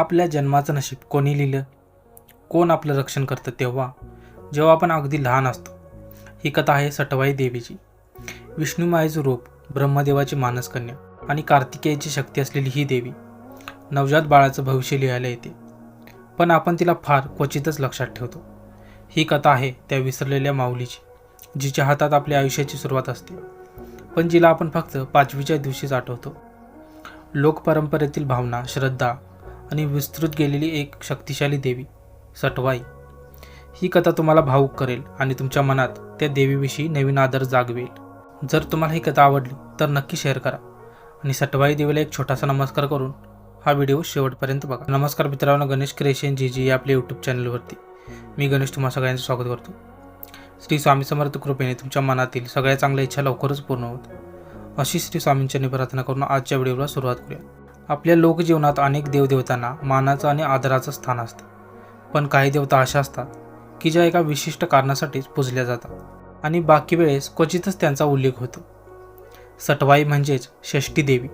आपल्या जन्माचं नशीब कोणी लिहिलं? कोण आपलं रक्षण करतं तेव्हा? जेव्हा आपण अगदी लहान असतो. ही कथा आहे सटवाई देवीची. विष्णुमायेचं रूप ब्रह्मदेवाची मानसकन्या आणि कार्तिकेयची शक्ती असलेली ही देवी नवजात बाळाचं भविष्य लिहायला येते. पण आपण तिला फार क्वचितच लक्षात ठेवतो. ही कथा आहे त्या विसरलेल्या माऊलीची जिच्या हातात आपल्या आयुष्याची सुरुवात असते. पण जिला आपण फक्त पाचवीच्या दिवशीच आठवतो. लोकपरंपरेतील भावना श्रद्धा आणि विस्तृत गेलेली एक शक्तिशाली देवी सटवाई. ही कथा तुम्हाला भावूक करेल आणि तुमच्या मनात त्या देवीविषयी नवीन आदर जागवेल. जर तुम्हाला ही कथा आवडली तर नक्की शेअर करा. आणि सटवाई देवीला एक छोटासा नमस्कार करून हा व्हिडिओ शेवटपर्यंत बघा. नमस्कार मित्रांनो गणेश क्रिएशन जी जी या आपल्या यूट्यूब चॅनलवरती मी गणेश तुम्हा सगळ्यांचं स्वागत करतो. श्री स्वामी समर्थ कृपेने तुमच्या मनातील सगळ्या चांगल्या इच्छा लवकरच पूर्ण होत. अशी श्री स्वामींच्या प्रार्थना करून आजच्या व्हिडिओला सुरुवात करूया. आपल्या लोकजीवनात अनेक देवदेवतांना मानाचं आणि आदराचं स्थान असतं. पण काही देवता अशा असतात की ज्या एका विशिष्ट कारणासाठीच पूजल्या जातात. आणि बाकी वेळेस क्वचितच त्यांचा उल्लेख होतो. सटवाई म्हणजेच षष्टी देवी.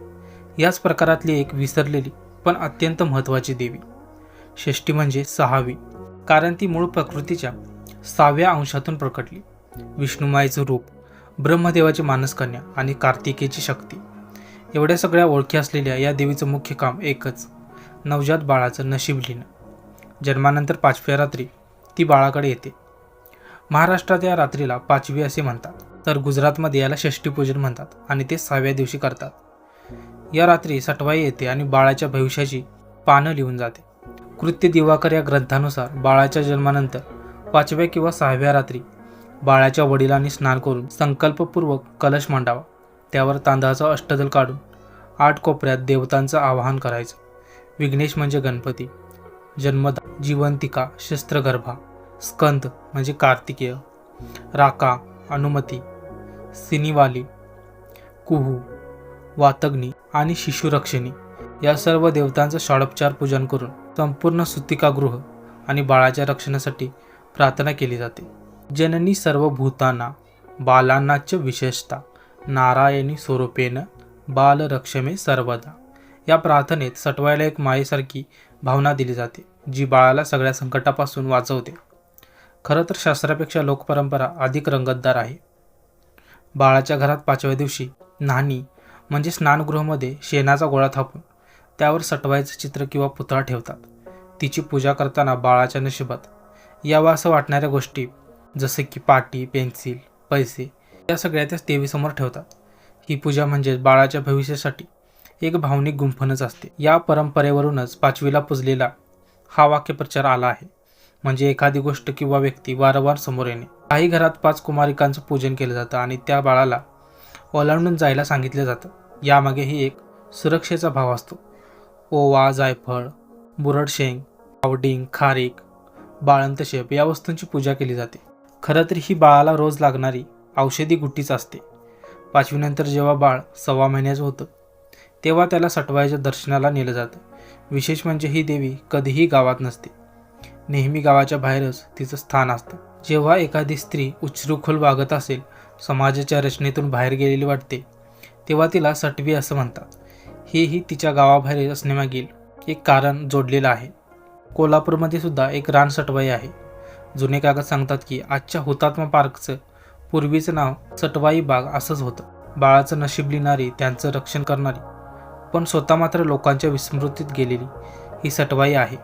याच प्रकारातली एक विसरलेली पण अत्यंत महत्त्वाची देवी. षष्ठी म्हणजे सहावी कारण ती मूळ प्रकृतीच्या सहाव्या अंशातून प्रकटली. विष्णुमाईचं रूप ब्रह्मदेवाची मानसकन्या आणि कार्तिकेची शक्ती. एवढ्या सगळ्या ओळखी असलेल्या या देवीचं मुख्य काम एकच नवजात बाळाचं नशीब लिहिणं. जन्मानंतर पाचव्या रात्री ती बाळाकडे येते. महाराष्ट्रात या रात्रीला पाचवी असे म्हणतात तर गुजरातमध्ये याला षष्टीपूजन म्हणतात आणि ते सहाव्या दिवशी करतात. या रात्री सटवाई येते आणि बाळाच्या भविष्याची पानं लिहून जाते. कृत्य दिवाकर या ग्रंथानुसार बाळाच्या जन्मानंतर पाचव्या किंवा सहाव्या रात्री बाळाच्या वडिलांनी स्नान करून संकल्पपूर्वक कलश मांडावा. त्यावर तांदळाचा अष्टदल काढून आठ कोपऱ्यात देवतांचं आवाहन करायचं. विघ्नेश म्हणजे गणपती. जन्मदा जीवंतिका शस्त्रगर्भा स्कंद म्हणजे कार्तिकेय. राका अनुमती. सिनिवाली कुहू वातग्नी आणि शिशुरक्षिणी. या सर्व देवतांचं षडोपचार पूजन करून संपूर्ण सुतिकागृह आणि बाळाच्या रक्षणासाठी प्रार्थना केली जाते. जननी सर्व भूतांना बालांनाच विशेषता. नारायणी स्वरूपेन बालरक्षमे सर्वदा. या प्रार्थनेत सटवायला एक मायेसारखी भावना दिली जाते जी बाळाला सगळ्या संकटापासून वाचवते. खरं तर शास्त्रापेक्षा लोकपरंपरा अधिक रंगतदार आहे. बाळाच्या घरात पाचव्या दिवशी नाणी म्हणजे स्नानगृहामध्ये शेणाचा गोळा थापून त्यावर सटवायचं चित्र किंवा पुतळा ठेवतात. तिची पूजा करताना बाळाच्या नशिबात. यावं असं वाटणाऱ्या गोष्टी जसे की पाटी पेन्सिल पैसे या सगळ्या त्याच देवीसमोर ठेवतात. ही पूजा म्हणजेच बाळाच्या भविष्यासाठी एक भावनिक गुंफणच असते. या परंपरेवरूनच पाचवीला पुजलेला हा वाक्यप्रचार आला आहे. म्हणजे एखादी गोष्ट किंवा व्यक्ती वारंवार समोर येणे. काही घरात पाच कुमारिकांचं पूजन केलं जातं आणि त्या बाळाला ओलांडून जायला सांगितलं जातं. यामागेही एक सुरक्षेचा भाव असतो. ओवा जायफळ बुरड शेंग आवडिंग खारीक बाळंतशेप या वस्तूंची पूजा केली जाते. खरं तर ही बाळाला रोज लागणारी औषधी गुट्टीच असते. पाचवीनंतर जेव्हा बाळ सव्वा महिन्याचं होतं तेव्हा त्याला सटवायच्या दर्शनाला नेलं जातं. विशेष म्हणजे ही देवी कधीही गावात नसते. नेहमी गावाच्या बाहेरच तिचं स्थान असतं. जेव्हा एखादी स्त्री उच्छृखोल वागत असेल समाजाच्या रचनेतून बाहेर गेलेली वाटते तेव्हा तिला सटवी असं म्हणतात. हेही तिच्या गावाबाहेर असण्यामागील एक कारण जोडलेलं आहे. कोल्हापूरमध्ये सुद्धा एक रान सटवाई आहे. जुने कागद सांगतात की आजच्या हुतात्मा पार्कचं पूर्वीचं नाव सटवाई बाग असंच होतं. बाळाचं नशीब लिहिणारी त्यांचं रक्षण करणारी. पण स्वतः मात्र लोकांच्या विस्मृतीत गेलेली ही सटवाई आहे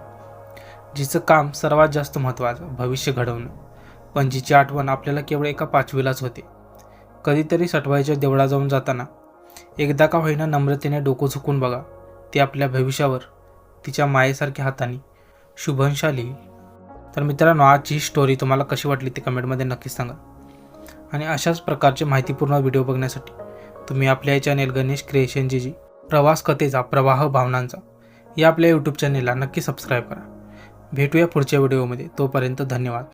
जिचं काम सर्वात जास्त महत्त्वाचं भविष्य घडवणं. पण जिची आठवण आपल्याला केवळ एका पाचवीलाच होते. कधीतरी सटवाईच्या देवळा जाऊन जाताना एकदा का होईना नम्रतेने डोकं झुकून बघा ती आपल्या भविष्यावर तिच्या मायेसारख्या हाताने शुभंशा लिही तर मित्रांनो आजची ही स्टोरी तुम्हाला कशी वाटली ती कमेंटमध्ये नक्कीच सांगा. आणि अशाच प्रकारचे माहितीपूर्ण व्हिडिओ बघण्यासाठी तुम्ही आपल्या चॅनेल गणेश क्रिएशन जी जी प्रवास कथेचा प्रवाह भावनांचा या आपल्या यूट्यूब चॅनेलला नक्की सबस्क्राईब करा. भेटूया पुढच्या व्हिडिओमध्ये. तोपर्यंत धन्यवाद.